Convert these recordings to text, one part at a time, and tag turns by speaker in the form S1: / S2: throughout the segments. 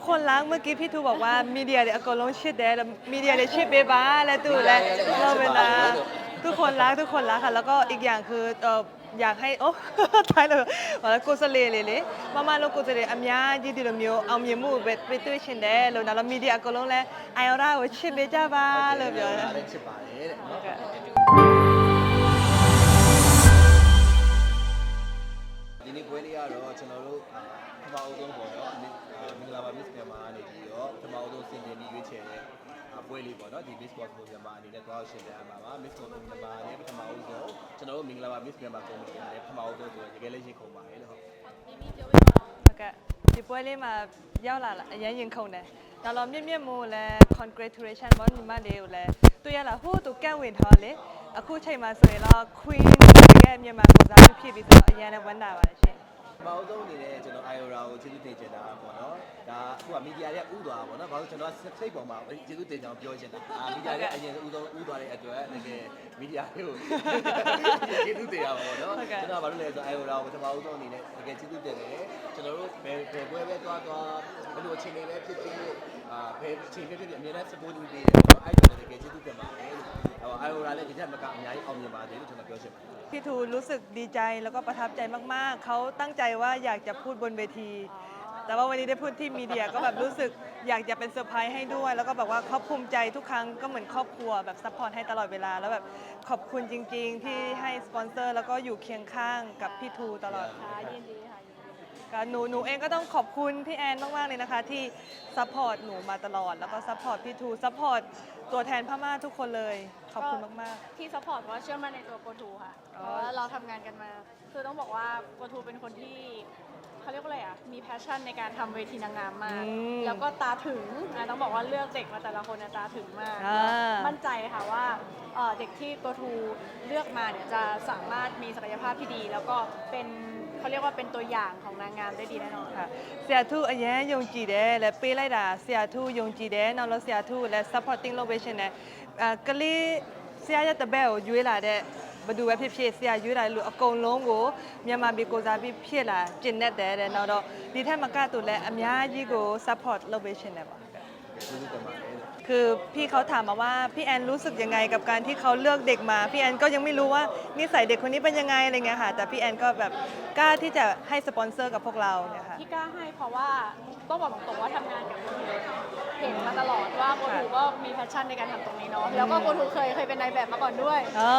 S1: กคนรักเมื่อกี้พี่ทูบอกว่ามีเดียเดอโก้ลงเชียร์ดล้วมีเดียเดชียร์เบบ้าแล้วตูและเราเวลาทุกคนรักทุกคนรักค่ะ แล้วก็อีกอย่างคือเอออยากให้โอ้ท้ายเลยว่ากูเสเลเลยเลยมามาลูกกูเสเลอัมยาจีดีลมิวเอามีมูเบ็ดไปตุ้ยชินเดแล้วนะเรา
S2: มีเดียโกลง
S1: แล้วไออร่าว่ายร์เบจ้าบ้าเลยเดี๋ยว
S2: ဒီနေ့ခွဲလေးကတော့ကျွန်တော်า မအဆုံးပေါ့နော်မင်္ဂလာပါ Miss မြန်မာအနေပြီးတော့ပထမအဆုံးစင်တင်ပြီးရွေးချယ်တဲ့ပွဲလေးပေါ့နော်ဒီ Miss Cosmo မြန်မာအနေနဲ့သွားရှင်ပြရမှာပါ Miss Cosmo မြန်မာနဲ့ပထမအဆုံးကျွန်တော်တို့မင်္ဂလာပါ Miss မြန်မာကုမ္ပဏီနဲ့ပထမအဆုံးဆိုတကယ်လည်းရင်ခုန်ပါတယ်လို့ဟုတ်
S1: ဟုတ်ကဲ့ဒီပွဲလေးမှာရောက်လာလာအရင်ရင်ခုန်တယ်တော်တော်မြင့်မြင့်မို့လဲ congratulation ဘောညီမလေးကိုလည်းတွေ့ရလာဟိုးသူကန့်ဝင်ထားလေအခုချိန်မှာဆိုရင်တော့ queen တကယ်မြန်မာကိုစားပြုဖြစ်ပြီးဆိုတော့အရင်လည်းဝမ်းသာပါတယ်ရှင်
S2: ပထမအဆုံးအနေနဲ့ကျွန်တော် IORA ကိုကျေးဇူးတင်ချင်တာပေါ့နော်ဒါအခုကမီဒီယာတွေကဥသွားပါပေါ့နော်ဘာလို့ကျွန်တော်စိတ်ပေါ်မှာကျေးဇူးတင်ကြောင်းပြောချင်တာအာမီဒီယာတွေကအရင်ဥဆုံးဥသွားတဲ့အတွက်တကယ်မီဒီယာတွေကိုကျေးဇူးတင်ရပါပေါ့နော်ကျွန်တော်ဘာလို့လဲဆိုတော့ IORA ကိုပထမအဆုံးအနေနဲ့တကယ်ကျေးဇူးတင်တယ်ကျွန်တော်တို့ဘယ်ဘယ်ပွဲပဲသွားသွားဘယ်လိုအချိန်တွေပဲဖြစ်ဖြစ် เพจချိန်ဖြစ်ဖြစ်အမြဲတမ်း support လုပ်ပေးတယ်အဲ့ဒါလည်းတကယ်ကျေးဇူးတင်ပါတယ်ဟို IORA လည်းဒီထက်မကအများကြီးအောင်မြင်ပါတယ်လို့
S1: พี่ทูรู้สึกดีใจแล้วก็ประทับใจมากๆ เขาตั้งใจว่าอยากจะพูดบนเวที แต่ว่าวันนี้ได้พูดที่มีเดียก็แบบรู้สึกอยากจะเป็นเซอร์ไพรส์ให้ด้วย แล้วก็แบบว่าเขาภูมิใจทุกครั้งก็เหมือนครอบครัวแบบซัพพอร์ตให้ตลอดเวลา แล้วแบบขอบคุณจริง ๆ ที่ให้สปอนเซอร์แล้วก็อยู่เคียงข้างกับพี่ทูตลอด
S3: ค่ะยินดีค่ะ
S1: ก็หนูหนูเองก็ต้องขอบคุณพี่แอนมากๆเลยนะคะ ที่ซัพพอร์ตหนูมาตลอด แล้วก็ซัพพอร์ตพี่ทูซัพพอร์ตตัวแทนพม่าทุกคนเลย ขอบคุณมาก
S3: ที่ซัพพอร์ตเพราะว่าเชื่อมั่นในตัวโกทูค่ะเพ
S1: อ๋อ
S3: ราะว่าเราทำงานกันมา คือต้องบอกว่าโกทูเป็นคนที่เขาเรียกว่าอะไรอะ มีแพชชั่นในการทำเวทีนางงามมาก
S1: อืม
S3: แล้วก็ตาถึงอะต้องบอกว่าเลือกเด็กมาแต่ละคนเนี่ยตาถึงมาก
S1: อ่า
S3: มั่นใจค่ะว่าเอ่อเด็กที่โกทูเลือกมาเนี่ยจะสามารถมีศักยภาพที่ดี แล้วก็เป็น เขาเรียกว่าเป็นตัวอย่างของนางงามได้ดีแน่นอน
S1: ค่ะ ဆရာထူအရန်ယုံကြည်တယ်လဲပေးလိုက်တာဆရာထူယုံကြည်တယ်နောက်လို့ဆရာထူကိုလဲ supporting လုပ်ပေးရှင်တယ်အဲကလေးဆရာရဲ့တပည့်ကိုရွေးလာတဲ့ဘယ်သူပဲဖြစ်ဖြစ်ဆရာရွေးလာတဲ့လူအကုန်လုံးကိုမြန်မာပြည်ကိုစားပြီးဖြစ်လာကျင့်တတ်တယ်တဲ့နောက်တော့ဒီထက်မကသူလဲအများကြီးကို support လုပ်ပေးရှင်တယ်ပါ
S2: ကျေးဇူးတင်ပါတယ်
S1: คือพี่เขาถามมาว่าพี่แอนรู้สึกยังไงกับการที่เขาเลือกเด็กมาพี่แอนก็ยังไม่รู้ว่านิสัยเด็กคนนี้เป็นยังไงอะไรเงี้ยค่ะแต่พี่แอนก็แบบกล้าที่จะให้สปอนเซอร์กับพวกเราเนี่ยค่ะ
S3: ที่กล้าให้เพราะว่าต้องบอกตรงๆว่าทำงานกับโกทูเห็นมาตลอดว่าโกทูก็มีแพชชั่นในการทำตรงนี้เนาะแล้วก็โกทูเคยเคยเป็นนายแบบมาก่อนด้วย
S1: อ๋อ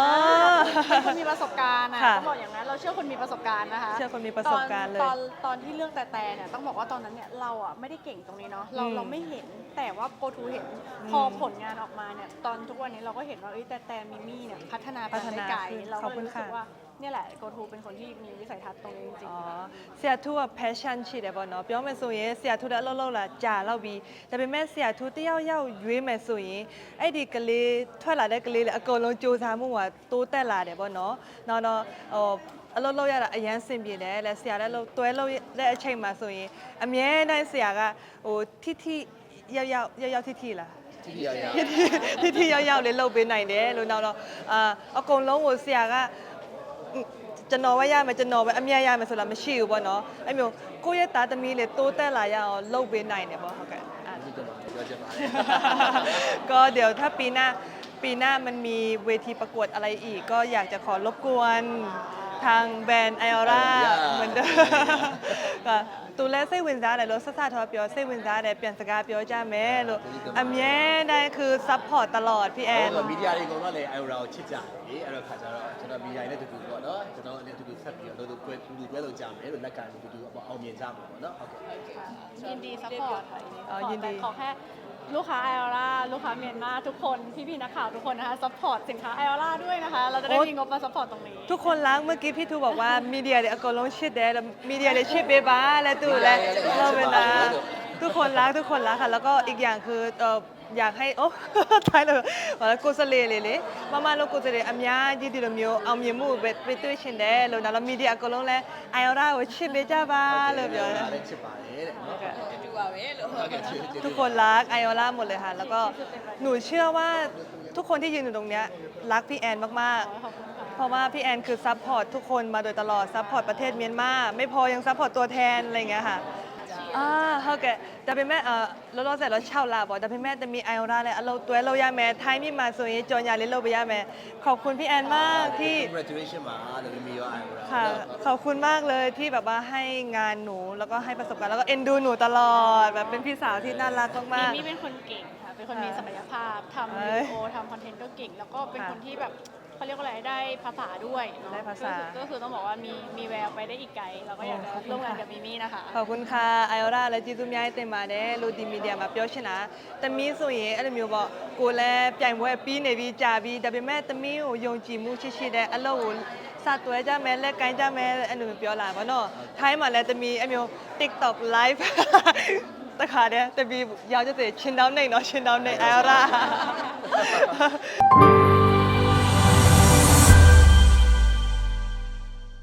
S3: เป็นคนมีประสบการณ์นะ
S1: ค่ะ
S3: ต้องบอกอย่างนั้นเราเชื่อคนมีประสบการณ์นะคะ
S1: เชื่อคนมีประสบการณ์เลย
S3: ตอนตอนตอนที่เรื่องแต่แต่เนี่ยต้องบอกว่าตอนนั้นเนี่ยเราอะไม่ได้เก่งตรงนี้เนาะเรา
S1: อืม
S3: เราไม่เห็นแต่ว่าโกทูเห็น
S1: อืม
S3: พอผลงานออกมาเนี่ยตอนทุกวันนี้เราก็เห็นว่าเอ้ยแต่แต่มิมี่เนี่ยพัฒนาไป
S1: พัฒ
S3: ได้
S1: นา
S3: ไกล
S1: ขึ้น
S3: เรา
S1: ขอ
S3: ก็
S1: บ
S3: เล
S1: คุ
S3: ย
S1: ณ
S3: รู้สึก
S1: ค่ะ
S3: ว่า เนี่ยแหละโกทูเป็นคนที่มีวิสัยทัศน์ตรงนี้จริง
S1: อ๋อ
S3: ๆ
S1: ဆရာထူက passion ရှိတယ်ပေါ့နော်ပြောမယ်ဆိုရင်ဆရာထူလည်းအလုပ်လုပ်လာကြာတော့ပြီဒါပေမဲ့ဆရာထူတယောက်ယောက်ရွေးမယ်ဆိုရင်အဲ့ဒီကလေးထွက်လာတဲ့ကလေးလည်းအကုန်လုံးစူးစမ်းမှုကတိုးတက်လာတယ်ပေါ့နော်နောက်တော့ဟိုအလုပ်လုပ်ရတာအရန်စင်ပြေတယ်လဲဆရာလည်းလုပ်တွဲလုပ်တဲ့အချိန်မှာဆိုရင်အမြဲတမ်းဆရာကဟိုထိထိရောက်ရောက်ရောက်ရောက်ထိထိလား
S2: ကြည့်ရရ
S1: ထိထိရောက်ရောက်လေးလှုပ်ပေးနိုင်တယ်လို့နောက်တော့အာအကုန်လုံးကိုဆရာက ကျွန်တော်ပဲရမယ်ကျွန်တော်ပဲအမြတ်ရမယ်ဆိုတာမရှိဘူးပေါ့နော်အဲ့မျိုးကိုယ့်ရဲ့သားသမီးလေးတိုးတက်လာရအောင်လုပ်ပေးနိုင်တယ်ပေါ့ဟုတ်ကဲ့အဲ့ဒါ
S2: ကျွန်တော်ပြောချင်ပါတယ်
S1: ก็เดี๋ยวถ้าปีหน้าปีหน้ามันมีเวทีประกวดอะไรอีก ก็อยากจะขอรบกวน ทางแบรนด์ไอออร่าเหมือนเดิมก็သူလည်းစိတ်ဝင်စားတယ်လို့ဆက်ဆက်တော့ပြောစိတ်ဝင်စားတယ်ပြန်စကားပြောကြမယ်လို့အမြဲတမ်းคือ support တလော့พี่แอน
S2: မီဒီယာတွေကတော့လည်း IORA ကိုချစ်ကြတယ်လေအဲ့တော့ခါကျတော့ကျွန်တော်မီဒီယာနဲ့တူတူပေါ့နော်ကျွန်တော်လည်းတူတူဆက်ပြီးတော့တို့တွေ့တူတူတွေ့လို့ကြမယ်လို့လက်ကန်တူတူပေါ့အောင်မြင်ကြမှာပေါ့နော်ဟုတ်ကဲ့
S3: ยินดี support ค่ะ
S1: ยินดี
S3: ขอแค่ ลูกค้าไอออร่าลูกค้าเมียนมาทุกคนพี่ๆนักข่าวทุกคนนะคะซัพพอร์ตสินค้าไอออร่าด้วยนะคะ เราจะได้มีงบมาซัพพอร์ตตรงนี้
S1: ทุกคนรักเมื่อกี้พี่ทูบอกว่ามีเดียเดี๋ยวอากลงชิดเดแล้วมีเดียเดี๋ยวชิดเบบาและตู่และเราเวลา ทุกคนรักทุกคนรักค่ะ แล้วก็อีกอย่างคืออยากให้ โอ้ ท้ายเลยว่ากูเสเลเลยเลยมามาลูกกูเสเลอเมียดีดีละมิวเอามีมูเบ็ดไปตื้เชินเด้แล้วนะแล้
S2: มีเดียก็ลงแล้
S4: วไอ
S2: ออราว่าชิ
S1: นเบจ้าบ้าเลยเดี๋ยวนะ
S2: ชิ
S1: ทุกคนรักไอออราหมดเลยค่ะ แล้วก็หนูเชื่อว่าทุกคนที่ยืนอยู่ตรงเนี้ยรักพี่แอนมากๆ เพราะว่าพี่แอนคือซัพพอร์ตทุกคนมาโดยตลอดซัพพอร์ตประเทศเมียนมา ไม่พอยังซัพพอร์ตตัวแทนอะไรเงี้ยค่ะอ่า ဟုတ်ကဲ့ဒါပေမဲ့အာလောလောဆယ်တော့6လပေါ့ဒါပေမဲ့တမီအိုင်ယိုနာလည်းအလုပ်တွဲလို့ရမယ်ထိုင်းပြည်မှာဆိုရင်ကြော်ညာလေးขอบคุณพี่แอนมากที่
S2: graduation မှာလည်းမီရောအိုင်
S1: ค่ะขอบคุณมากเลยที่แบบว่าให้งานหนูแล้วก็ให้ประสบการณ์แล้วก็เอ็นดูหนูตลอดแบบเป็นพี่สาวที่น่ารัก
S3: มา
S1: ก
S3: มี่เป็นคนเก่งค่ะ เป็นคนมีศักยภาพทำวิดีโอทำคอนเทนต์ก็เก่ง แล้วก็เป็น
S1: ค
S3: นที่แบบ เขาเรียกว่าอะไรได้ภาษาด้วย
S1: ได้ภาษา
S3: ก็คือต้องบอกว่ามีมีแววไปได้อีกไกลเราก็อยากจะร่วมงานกับมิมี่นะคะ
S1: ขอบคุณค่ะไอออร่าและจิตุมยายเต็มมาแน่လူဒီมีเดียมาเပြောချင်တာတမီးဆိုရင်အဲ့လိုမျိုးပေါ့ကိုလည်းပြိုင်ပွဲပြီးနေပြီးကြာပြီးဒါပေမဲ့တမီးကိုယုံကြည်မှုရှိရှိတဲ့အလုပ်ကိုစသွဲကြမယ်လက်ကမ်းကြမယ်အဲ့လိုမျိုးပြောလာပါတော့ထိုင်းမှာလည်းတမီးအဲ့မျိုး TikTok live တခါတည်းတမီးရောက်တဲ့ချင်းတောင်းနေတော့ချင်းတောင်းနေ